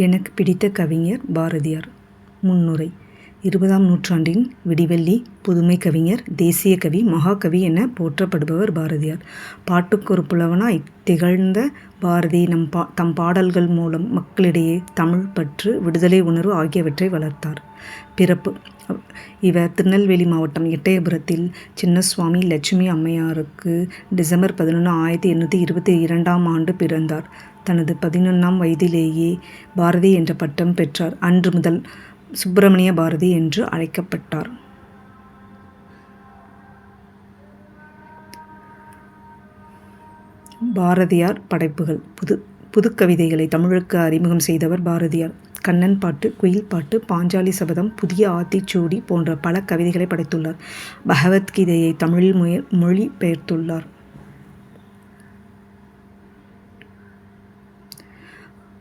எனக்கு பிடித்த கவிஞர் பாரதியார். முன்னுரை. இருபதாம் நூற்றாண்டின் விடிவெள்ளி புதுமை கவிஞர் தேசிய கவி மகாகவி என போற்றப்படுபவர் பாரதியார். பாட்டுக்கொரு புலவனாய் திகழ்ந்த பாரதி நம் பா தம் பாடல்கள் மூலம் மக்களிடையே தமிழ் பற்று விடுதலை உணர்வு ஆகியவற்றை வளர்த்தார். பிறப்பு இவர் திருநெல்வேலி மாவட்டம் எட்டயபுரத்தில் சின்னசுவாமி லட்சுமி அம்மையாருக்கு டிசம்பர் பதினொன்று ஆயிரத்தி எண்ணூற்றி இருபத்தி இரண்டாம் ஆண்டு பிறந்தார். தனது பதினொன்றாம் வயதிலேயே பாரதி என்ற பட்டம் பெற்றார். அன்று முதல் சுப்பிரமணிய பாரதி என்று அழைக்கப்பட்டார். பாரதியார் படைப்புகள். புது புதுக்கவிதைகளை தமிழுக்கு அறிமுகம் செய்தவர் பாரதியார். கண்ணன் பாட்டு குயில் பாட்டு பாஞ்சாலி சபதம் புதிய ஆத்திச்சூடி போன்ற பல கவிதைகளை படைத்துள்ளார். பகவத்கீதையை தமிழில் மொழி பெயர்த்துள்ளார்.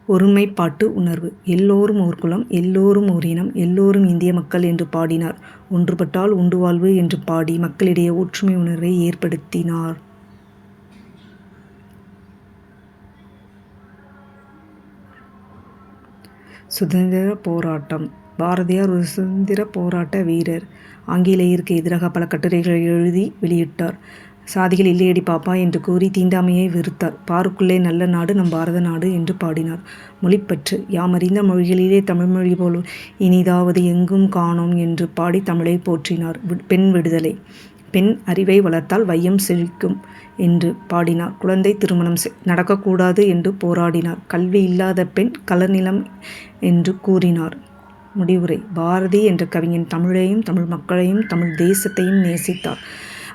ஒருமைப்பாட்டு உணர்வு. எல்லோரும் ஓர் குலம் எல்லோரும் ஓர் இனம் எல்லோரும் இந்திய மக்கள் என்று பாடினார். ஒன்றுபட்டால் உண்டு வாழ்வு என்று பாடி மக்களிடையே ஒற்றுமை உணர்வை ஏற்படுத்தினார். சுதந்திர போராட்டம். பாரதியார் ஒரு சுதந்திர போராட்ட வீரர். ஆங்கிலேயருக்கு எதிராக பல கட்டுரைகளை எழுதி வெளியிட்டார். சாதிகள் இல்லையடி பாப்பா என்று கூறி தீண்டாமையை வெறுத்தார். பாருக்குள்ளே நல்ல நாடு நம் பாரத நாடு என்று பாடினார். மொழிப்பற்று. யாமறிந்த மொழிகளிலே தமிழ்மொழி போல் இனிதாவது எங்கும் காணோம் என்று பாடி தமிழை போற்றினார். பெண் விடுதலை. பெண் அறிவை வளர்த்தால் வையம் செழிக்கும் என்று பாடினார். குழந்தை திருமணம் நடக்கக்கூடாது என்று போராடினார். கல்வி இல்லாத பெண் கலநிலம் என்று கூறினார். முடிவுரை. பாரதி என்ற கவிஞன் தமிழையும் தமிழ் மக்களையும் தமிழ் தேசத்தையும் நேசித்தார்.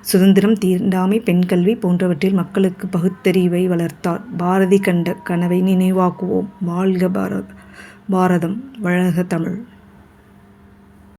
சுதந்திரம் தீண்டாமை பெண் கல்வி போன்றவற்றில் மக்களுக்கு பகுத்தறிவை வளர்த்தார். பாரதி கண்ட கனவை நினைவாக்குவோம். வாழ்க பாரத் பாரதம் வழக தமிழ்.